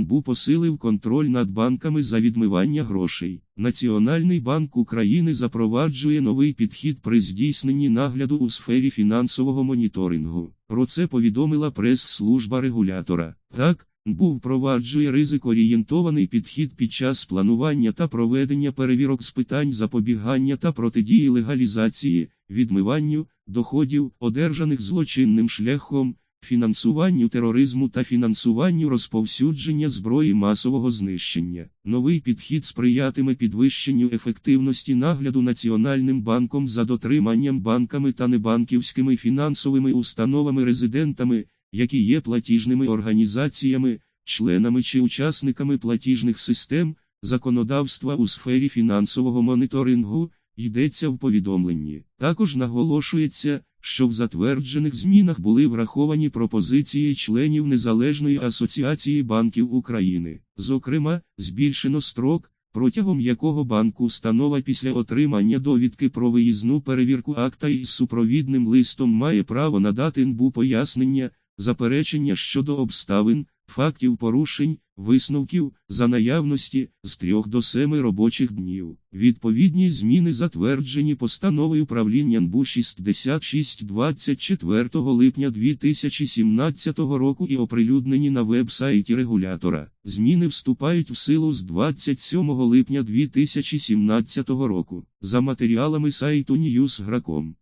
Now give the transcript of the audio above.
НБУ посилив контроль над банками за відмивання грошей. Національний банк України запроваджує новий підхід при здійсненні нагляду у сфері фінансового моніторингу. Про це повідомила прес-служба регулятора. Так, НБУ впроваджує ризикоорієнтований підхід під час планування та проведення перевірок з питань запобігання та протидії легалізації, відмиванню, доходів, одержаних злочинним шляхом, фінансуванню тероризму та фінансуванню розповсюдження зброї масового знищення. Новий підхід сприятиме підвищенню ефективності нагляду Національним банком за дотриманням банками та небанківськими фінансовими установами резидентами, які є платіжними організаціями, членами чи учасниками платіжних систем, законодавства у сфері фінансового моніторингу. Йдеться в повідомленні. Також наголошується, що в затверджених змінах були враховані пропозиції членів Незалежної асоціації банків України. Зокрема, збільшено строк, протягом якого банку установа після отримання довідки про виїзну перевірку акта із супровідним листом має право надати НБУ пояснення, заперечення щодо обставин, фактів порушень, висновків за наявності з 3 до 7 робочих днів. Відповідні зміни затверджені постановою правління НБУ 66 24 липня 2017 року і оприлюднені на веб-сайті регулятора. Зміни вступають в силу з 27 липня 2017 року. За матеріалами сайту Newsgrakом.